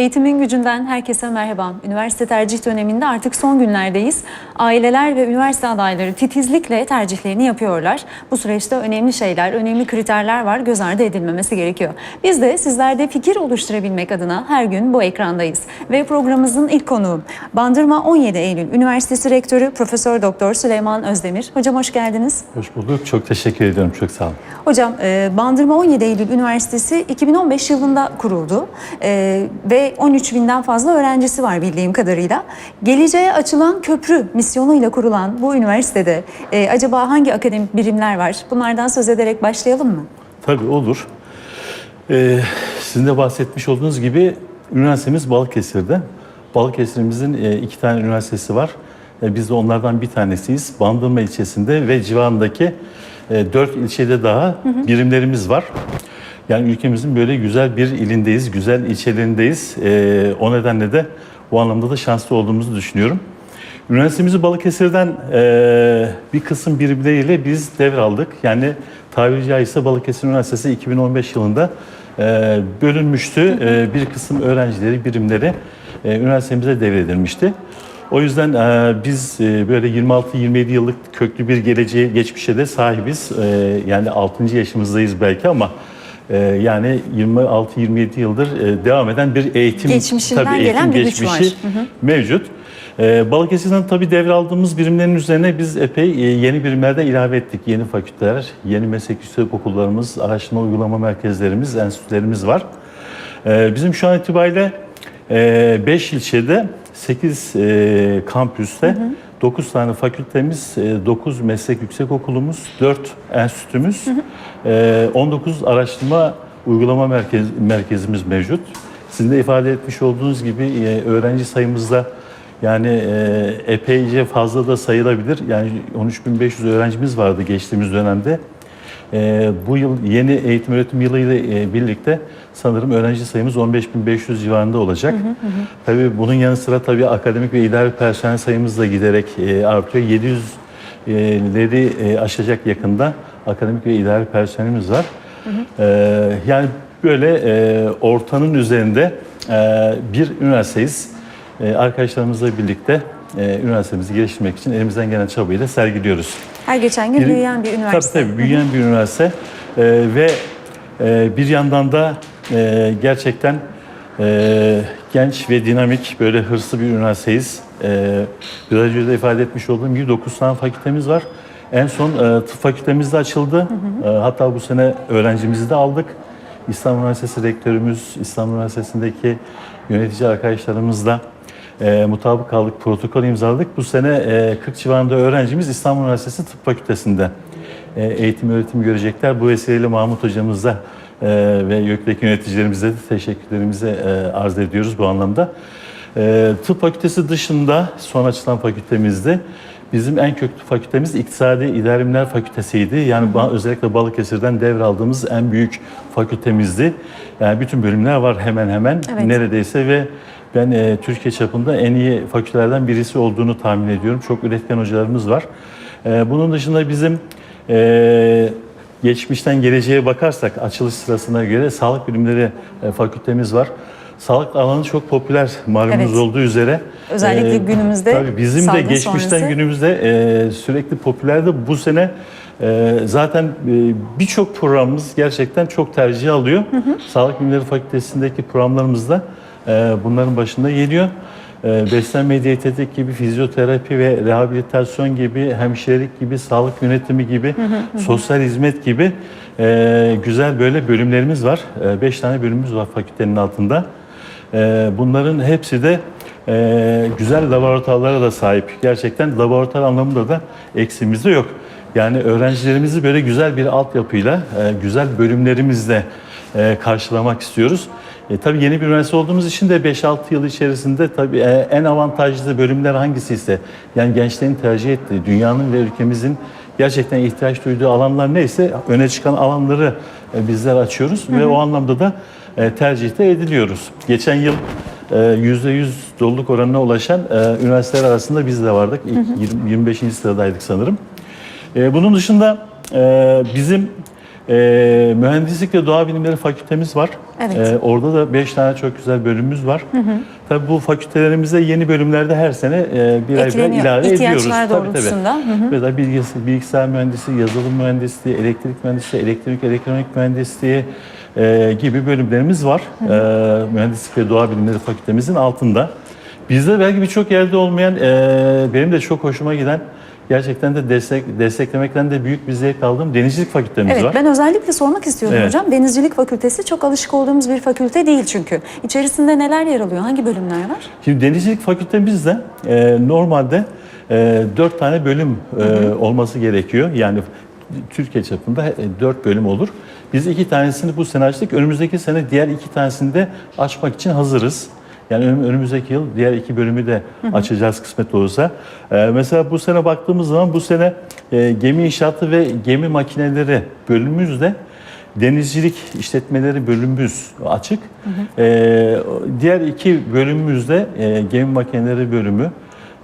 Eğitimin gücünden herkese merhaba. Üniversite tercih döneminde artık son günlerdeyiz. Aileler ve üniversite adayları titizlikle tercihlerini yapıyorlar. Bu süreçte önemli şeyler, önemli kriterler var. Göz ardı edilmemesi gerekiyor. Biz de sizlerde fikir oluşturabilmek adına her gün bu ekrandayız. Ve programımızın ilk konuğu Bandırma 17 Eylül Üniversitesi Rektörü Profesör Doktor Süleyman Özdemir. Hocam hoş geldiniz. Hoş bulduk. Çok teşekkür ediyorum. Çok sağ olun. Hocam e, Bandırma 17 Eylül Üniversitesi 2015 yılında kuruldu E, ve 13 binden fazla öğrencisi var bildiğim kadarıyla. Geleceğe açılan köprü misyonuyla kurulan bu üniversitede e, acaba hangi akademik birimler var? Bunlardan söz ederek başlayalım mı? Tabii olur. Ee, sizin de bahsetmiş olduğunuz gibi üniversitemiz Balıkesir'de. Balıkesir'imizin e, iki tane üniversitesi var. E, biz de onlardan bir tanesiyiz. Bandırma ilçesinde ve civarındaki e, dört ilçede daha birimlerimiz var. Yani ülkemizin böyle güzel bir ilindeyiz, güzel ilçelerindeyiz. E, o nedenle de bu anlamda da şanslı olduğumuzu düşünüyorum. Üniversitemizi Balıkesir'den e, bir kısım birimleriyle biz devraldık. Yani tabiri caizse Balıkesir Üniversitesi 2015 yılında e, bölünmüştü. E, bir kısım öğrencileri, birimleri e, üniversitemize devredilmişti. O yüzden e, biz e, böyle 26-27 yıllık köklü bir geleceğe, geçmişe de sahibiz. E, yani 6. yaşımızdayız belki ama e, yani 26-27 yıldır e, devam eden bir eğitim, Geçmişinden tabii gelen eğitim bir güç var. mevcut. Ee, Balıkesir'den tabii devraldığımız birimlerin üzerine biz epey e, yeni birimlerde ilave ettik. Yeni fakülteler, yeni meslek yüksek okullarımız, araştırma uygulama merkezlerimiz, enstitülerimiz var. Ee, Bizim şu an itibariyle 5 ilçede, 8 kampüste, 9 tane fakültemiz, 9 meslek yüksek okulumuz, 4 enstitümüz, e, 19 araştırma uygulama merkez, merkezimiz mevcut. Sizin de ifade etmiş olduğunuz gibi e, öğrenci sayımızda yani e, epeyce fazla da sayılabilir. Yani 13.500 öğrencimiz vardı geçtiğimiz dönemde. E, bu yıl yeni eğitim öğretim yılıyla e, birlikte sanırım öğrenci sayımız 15.500 civarında olacak. Tabii bunun yanı sıra tabii akademik ve idari personel sayımız da giderek e, artıyor. 700'leri e, aşacak yakında akademik ve idari personelimiz var. E, yani böyle e, ortanın üzerinde e, bir üniversiteyiz. E, arkadaşlarımızla birlikte e, üniversitemizi geliştirmek için elimizden gelen çabayı da sergiliyoruz. Her geçen gün büyüyen bir üniversite. Tabii tabii büyüyen bir üniversite E, ve e, bir yandan da e, gerçekten e, genç ve dinamik böyle hırslı bir üniversiteyiz. E, biraz önce de ifade etmiş olduğum gibi 9 tane fakültemiz var. En son e, tıp fakültemiz de açıldı. E, hatta bu sene öğrencimizi de aldık. İstanbul Üniversitesi rektörümüz, İstanbul Üniversitesi'ndeki yönetici arkadaşlarımızla e, mutabık kaldık, protokol imzaladık. Bu sene e, 40 civarında öğrencimiz İstanbul Üniversitesi Tıp Fakültesi'nde e, eğitim öğretim görecekler. Bu vesileyle Mahmut hocamıza e, ve YÖK'teki yöneticilerimize de teşekkürlerimizi e, arz ediyoruz bu anlamda. E, tıp fakültesi dışında son açılan fakültemizde bizim en köklü fakültemiz İktisadi İdari Bilimler Fakültesiydi. Yani ba- özellikle Balıkesir'den devraldığımız en büyük fakültemizdi. Yani bütün bölümler var hemen hemen Evet. neredeyse ve ben e, Türkiye çapında en iyi fakültelerden birisi olduğunu tahmin ediyorum. Çok üretken hocalarımız var. E, bunun dışında bizim e, geçmişten geleceğe bakarsak açılış sırasına göre sağlık bilimleri e, fakültemiz var. Sağlık alanı çok popüler malumunuz Evet. olduğu üzere. Özellikle günümüzde Tabii bizim de geçmişten sonrası. günümüzde e, sürekli popülerdi. Bu sene e, zaten e, birçok programımız gerçekten çok tercih alıyor. Sağlık Bilimleri Fakültesindeki programlarımızda bunların başında geliyor. E, beslenme diyetetik gibi, fizyoterapi ve rehabilitasyon gibi, hemşirelik gibi, sağlık yönetimi gibi, sosyal hizmet gibi e, güzel böyle bölümlerimiz var. 5 tane bölümümüz var fakültenin altında. Bunların hepsi de e, güzel laboratuvarlara da sahip. Gerçekten laboratuvar anlamında da eksiğimiz de yok. Yani öğrencilerimizi böyle güzel bir altyapıyla, e, güzel bölümlerimizle e, karşılamak istiyoruz. E, tabii yeni bir üniversite olduğumuz için de 5-6 yıl içerisinde tabii e, en avantajlı bölümler hangisi ise yani gençlerin tercih ettiği, dünyanın ve ülkemizin gerçekten ihtiyaç duyduğu alanlar neyse öne çıkan alanları e, bizler açıyoruz ve o anlamda da e, tercihte ediliyoruz. Geçen yıl e, %100 doluluk oranına ulaşan e, üniversiteler arasında biz de vardık. İlk 20 25. sıradaydık sanırım. E, Bunun dışında e, bizim Ee, mühendislik ve doğa bilimleri fakültemiz var. Evet. Ee, orada da 5 tane çok güzel bölümümüz var. Tabii bu fakültelerimize yeni bölümlerde her sene e, birer birer Ekleniyor. ilave İhtiyaçlar ediyoruz. Tabii, tabii. doğrultusunda. Hı hı. Mesela bilgisayar, bilgisayar yazılım mühendisliği, elektrik mühendisliği, elektronik elektronik mühendisliği e, gibi bölümlerimiz var. E, mühendislik ve doğa bilimleri fakültemizin altında. Bizde belki birçok yerde olmayan, e, benim de çok hoşuma giden, gerçekten de destek, desteklemekten de büyük bir zevk aldığım denizcilik fakültemiz Evet var. ben özellikle sormak istiyordum Evet. hocam. Denizcilik Fakültesi çok alışık olduğumuz bir fakülte değil çünkü. İçerisinde neler yer alıyor? Hangi bölümler var? Şimdi denizcilik fakültemizde e, normalde e, 4 tane bölüm e, olması gerekiyor. Yani Türkiye çapında e, 4 bölüm olur. Biz iki tanesini bu sene açtık. Önümüzdeki sene diğer iki tanesini de açmak için hazırız. Yani ön- önümüzdeki yıl diğer iki bölümü de açacağız kısmet olursa. E, mesela bu sene baktığımız zaman bu sene e, gemi inşaatı ve gemi makineleri bölümümüzde denizcilik işletmeleri bölümümüz açık. Ee, diğer iki bölümümüzde e, gemi makineleri bölümü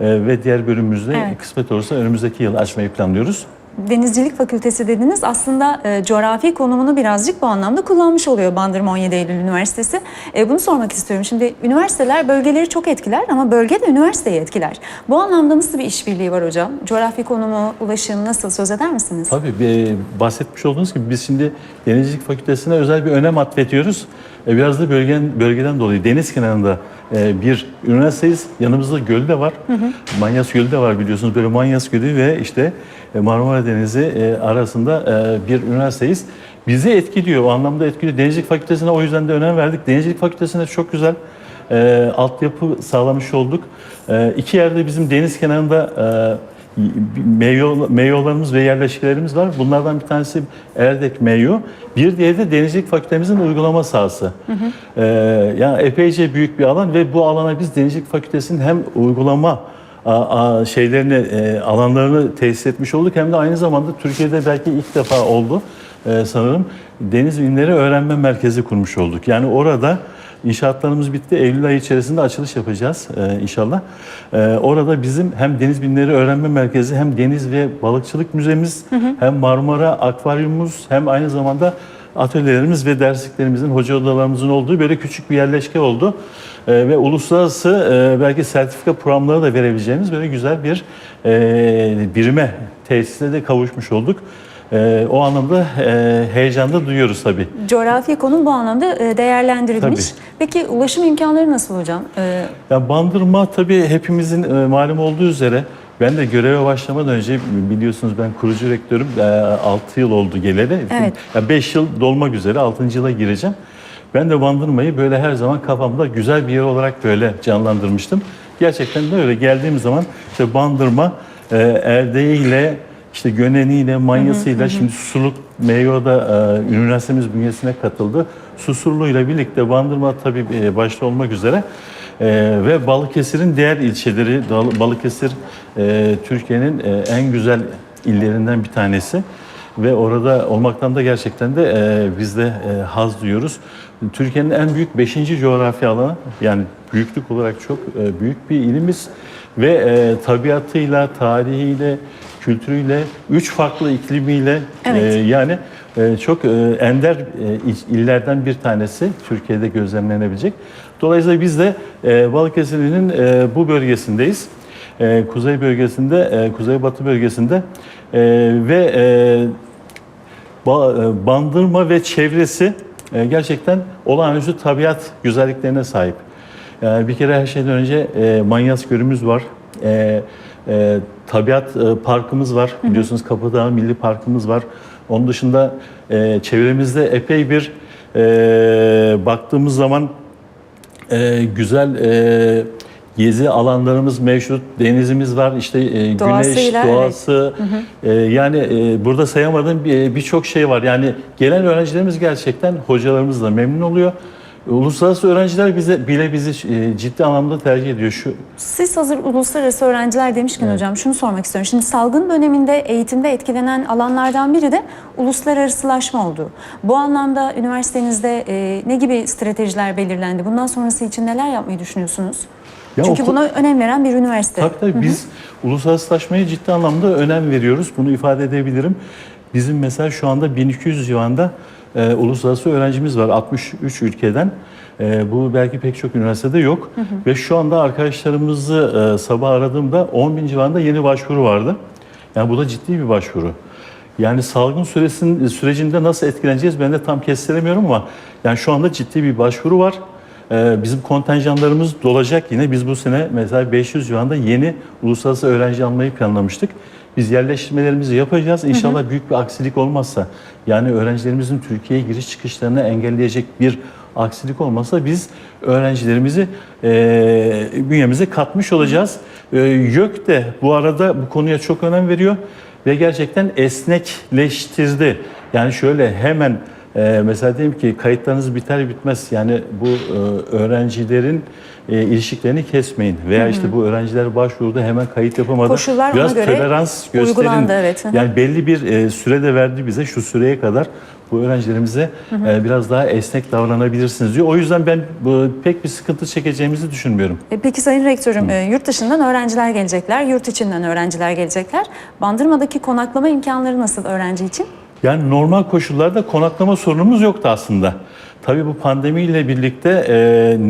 e, ve diğer bölümümüzde Evet. kısmet olursa önümüzdeki yıl açmayı planlıyoruz. Denizcilik Fakültesi dediniz aslında e, coğrafi konumunu birazcık bu anlamda kullanmış oluyor Bandırma 17 Eylül Üniversitesi. E, bunu sormak istiyorum. Şimdi üniversiteler bölgeleri çok etkiler ama bölge de üniversiteyi etkiler. Bu anlamda nasıl bir işbirliği var hocam? Coğrafi konumu, ulaşım nasıl söz eder misiniz? Tabii e, bahsetmiş olduğunuz gibi biz şimdi Denizcilik Fakültesine özel bir önem atfediyoruz. E, biraz da bölgen, bölgeden dolayı deniz kenarında e, bir üniversiteyiz. Yanımızda göl de var. Manyas Gölü de var biliyorsunuz. Böyle Manyas Gölü ve işte e, Marmara Denizi e, arasında e, bir üniversiteyiz. Bizi etkiliyor, o anlamda etkiliyor. Denizcilik Fakültesine o yüzden de önem verdik. Denizcilik Fakültesine çok güzel e, altyapı sağlamış olduk. E, iki yerde bizim deniz kenarında e, meyve, meyvelerimiz ve yerleşkelerimiz var. Bunlardan bir tanesi Erdek Meyo. Bir diğeri de Denizcilik Fakültemizin uygulama sahası. Ee, yani epeyce büyük bir alan ve bu alana biz Denizcilik Fakültesinin hem uygulama a, a, şeylerini, e, alanlarını tesis etmiş olduk hem de aynı zamanda Türkiye'de belki ilk defa oldu e, sanırım. Deniz Bilimleri Öğrenme Merkezi kurmuş olduk. Yani orada İnşaatlarımız bitti. Eylül ayı içerisinde açılış yapacağız e, inşallah. E, orada bizim hem Deniz Bilimleri Öğrenme Merkezi hem Deniz ve Balıkçılık Müzemiz hem Marmara Akvaryumumuz hem aynı zamanda atölyelerimiz ve dersliklerimizin, hoca odalarımızın olduğu böyle küçük bir yerleşke oldu. E, ve uluslararası e, belki sertifika programları da verebileceğimiz böyle güzel bir e, birime, tesise de kavuşmuş olduk. E, o anlamda e, heyecanda duyuyoruz tabii. Coğrafi konum bu anlamda e, değerlendirilmiş. Tabii. Peki ulaşım imkanları nasıl hocam? E, Ya bandırma tabii hepimizin e, malum olduğu üzere ben de göreve başlamadan önce biliyorsunuz ben kurucu rektörüm. 6 yıl oldu geleli. Evet. 5 yıl dolmak üzere 6. yıla gireceğim. Ben de bandırmayı böyle her zaman kafamda güzel bir yer olarak böyle canlandırmıştım. Gerçekten de öyle geldiğim zaman işte bandırma e, erdeğiyle işte göneniyle, manyasıyla şimdi Susurluk Meyyo'da e, üniversitemiz bünyesine katıldı. Susurlu'yla birlikte Bandırma tabii e, başta olmak üzere e, ve Balıkesir'in diğer ilçeleri, Balıkesir e, Türkiye'nin e, en güzel illerinden bir tanesi ve orada olmaktan da gerçekten de e, biz de e, haz duyuyoruz. Türkiye'nin en büyük 5. coğrafi alanı yani büyüklük olarak çok e, büyük bir ilimiz ve e, tabiatıyla, tarihiyle, kültürüyle, üç farklı iklimiyle Evet. e, yani e, çok e, ender e, il- illerden bir tanesi Türkiye'de gözlemlenebilecek. Dolayısıyla biz de e, Balıkesir'in e, bu bölgesindeyiz. E, kuzey bölgesinde, e, kuzeybatı bölgesinde e, ve e, Ba- e, Bandırma ve çevresi e, gerçekten olağanüstü tabiat güzelliklerine sahip. Yani bir kere her şeyden önce e, Manyas Gölümüz var. E, e, tabiat e, parkımız var. Biliyorsunuz Kapıdağ Milli Parkımız var. Onun dışında e, çevremizde epey bir e, baktığımız zaman e, güzel e, gezi alanlarımız mevcut. Denizimiz var. İşte e, güneş, Doğasıyla, evet. doğası. E, yani e, burada sayamadığım bir- birçok şey var. Yani gelen öğrencilerimiz gerçekten hocalarımızla memnun oluyor. Uluslararası öğrenciler bize bile bizi e, ciddi anlamda tercih ediyor. Şu Siz hazır uluslararası öğrenciler demişken hocam şunu sormak istiyorum. Şimdi salgın döneminde eğitimde etkilenen alanlardan biri de uluslararasılaşma oldu. Bu anlamda üniversitenizde e, ne gibi stratejiler belirlendi? Bundan sonrası için neler yapmayı düşünüyorsunuz? Ya Çünkü okul- buna önem veren bir üniversite. Tabii tabii biz uluslararasılaşmaya ciddi anlamda önem veriyoruz. Bunu ifade edebilirim. Bizim mesela şu anda 1200 civarında e, uluslararası öğrencimiz var 63 ülkeden. E, bu belki pek çok üniversitede yok. Ve şu anda arkadaşlarımızı e, sabah aradığımda 10 bin civarında yeni başvuru vardı. Yani bu da ciddi bir başvuru. Yani salgın süresinin sürecinde nasıl etkileneceğiz ben de tam kestiremiyorum ama yani şu anda ciddi bir başvuru var. Ee, bizim kontenjanlarımız dolacak yine. Biz bu sene mesela 500 civarında yeni uluslararası öğrenci almayı planlamıştık. Biz yerleştirmelerimizi yapacağız. İnşallah büyük bir aksilik olmazsa yani öğrencilerimizin Türkiye'ye giriş çıkışlarını engelleyecek bir aksilik olmazsa biz öğrencilerimizi e, bünyemize katmış olacağız. E, YÖK de bu arada bu konuya çok önem veriyor ve gerçekten esnekleştirdi. Yani şöyle hemen e, mesela diyelim ki kayıtlarınız biter bitmez yani bu e, öğrencilerin e, ilişkilerini kesmeyin veya işte bu öğrenciler başvurdu hemen kayıt yapamadı. Koşullar ona Biraz göre tolerans gösterin. evet. Hı hı. Yani belli bir e, süre de verdi bize şu süreye kadar bu öğrencilerimize e, biraz daha esnek davranabilirsiniz diyor. O yüzden ben bu, pek bir sıkıntı çekeceğimizi düşünmüyorum. E, Peki Sayın Rektörüm, e, yurt dışından öğrenciler gelecekler, yurt içinden öğrenciler gelecekler. Bandırma'daki konaklama imkanları nasıl öğrenci için? Yani normal koşullarda konaklama sorunumuz yoktu aslında. Tabii bu pandemiyle birlikte e,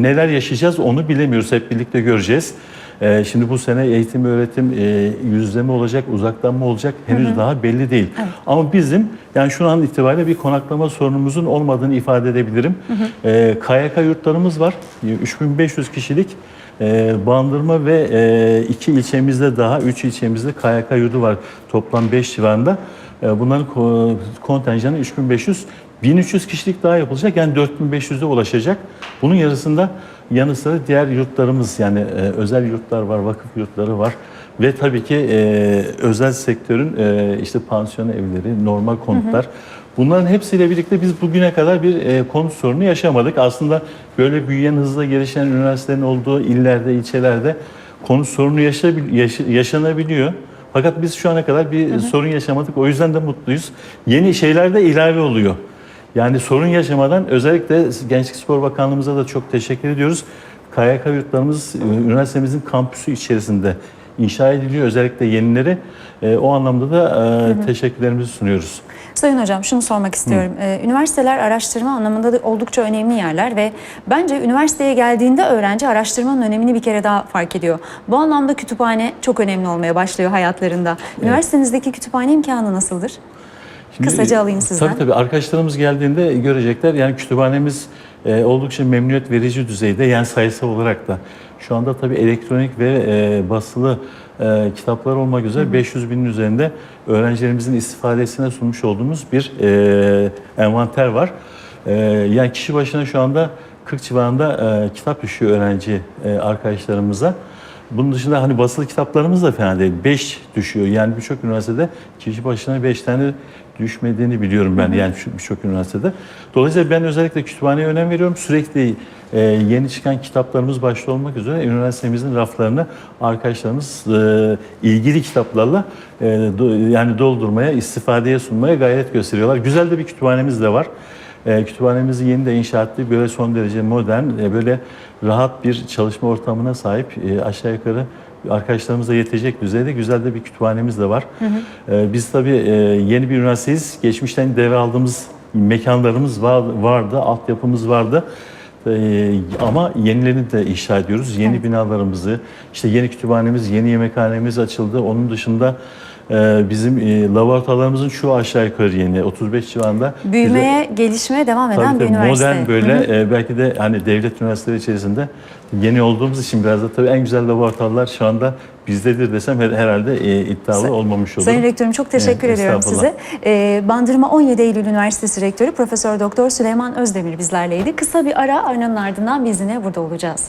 neler yaşayacağız onu bilemiyoruz. Hep birlikte göreceğiz. E, şimdi bu sene eğitim öğretim e, yüzde mi olacak, uzaktan mı olacak henüz daha belli değil. Ama bizim yani şu an itibariyle bir konaklama sorunumuzun olmadığını ifade edebilirim. E, KYK yurtlarımız var. E, 3500 kişilik e, Bandırma ve e, iki ilçemizde daha, üç ilçemizde KYK yurdu var. Toplam 5 civarında. E, bunların ko- kontenjanı 3500. 1300 kişilik daha yapılacak. Yani 4500'e ulaşacak. Bunun yarısında yanı sıra diğer yurtlarımız yani e, özel yurtlar var, vakıf yurtları var. Ve tabii ki e, özel sektörün e, işte pansiyon evleri, normal konutlar. Bunların hepsiyle birlikte biz bugüne kadar bir e, konut sorunu yaşamadık. Aslında böyle büyüyen, hızla gelişen üniversitelerin olduğu illerde, ilçelerde konut sorunu yaşabil- yaş- yaşanabiliyor. Fakat biz şu ana kadar bir sorun yaşamadık. O yüzden de mutluyuz. Yeni şeyler de ilave oluyor. Yani sorun yaşamadan özellikle Gençlik Spor Bakanlığımıza da çok teşekkür ediyoruz. KYK yurtlarımız üniversitemizin kampüsü içerisinde inşa ediliyor. Özellikle yenileri. E, o anlamda da e, teşekkürlerimizi sunuyoruz. Sayın Hocam şunu sormak istiyorum. Ee, üniversiteler araştırma anlamında da oldukça önemli yerler ve bence üniversiteye geldiğinde öğrenci araştırmanın önemini bir kere daha fark ediyor. Bu anlamda kütüphane çok önemli olmaya başlıyor hayatlarında. Üniversitenizdeki kütüphane imkanı nasıldır? Şimdi, Kısaca alayım sizden. Tabii tabii arkadaşlarımız geldiğinde görecekler. Yani kütüphanemiz e, oldukça memnuniyet verici düzeyde yani sayısal olarak da. Şu anda tabii elektronik ve e, basılı e, kitaplar olmak üzere 500 binin üzerinde öğrencilerimizin istifadesine sunmuş olduğumuz bir e, envanter var. E, yani kişi başına şu anda 40 civarında e, kitap düşüyor öğrenci e, arkadaşlarımıza. Bunun dışında hani basılı kitaplarımız da fena değil. 5 düşüyor. Yani birçok üniversitede kişi başına 5 tane düşmediğini biliyorum ben yani birçok üniversitede. Dolayısıyla ben özellikle kütüphaneye önem veriyorum. Sürekli e, yeni çıkan kitaplarımız başta olmak üzere üniversitemizin raflarını arkadaşlarımız e, ilgili kitaplarla e, do- yani doldurmaya, istifadeye sunmaya gayret gösteriyorlar. Güzel de bir kütüphanemiz de var. E, kütüphanemizi yeni de inşa ettik. Böyle son derece modern, e, böyle rahat bir çalışma ortamına sahip. E, aşağı yukarı arkadaşlarımıza yetecek düzeyde güzel de bir kütüphanemiz de var. E, biz tabii e, yeni bir üniversiteyiz. Geçmişten devraldığımız mekanlarımız var, vardı, altyapımız vardı. Ee, ama yenilerini de inşa ediyoruz. Yeni binalarımızı, işte yeni kütüphanemiz, yeni yemekhanemiz açıldı. Onun dışında bizim e, laboratuvarlarımızın şu aşağı yukarı yeni, 35 civarında. Büyümeye, gelişmeye devam eden Tabii bir tabii üniversite. modern böyle e, belki de hani devlet üniversiteleri içerisinde yeni olduğumuz için biraz da tabii en güzel laboratuvarlar şu anda bizdedir desem her- herhalde e, iddialı olmamış olurum. Sayın Rektörüm çok teşekkür Evet, ediyorum size. Ee, Bandırma 17 Eylül Üniversitesi Rektörü Profesör Doktor Süleyman Özdemir bizlerleydi. Kısa bir ara aranın ardından biz yine burada olacağız.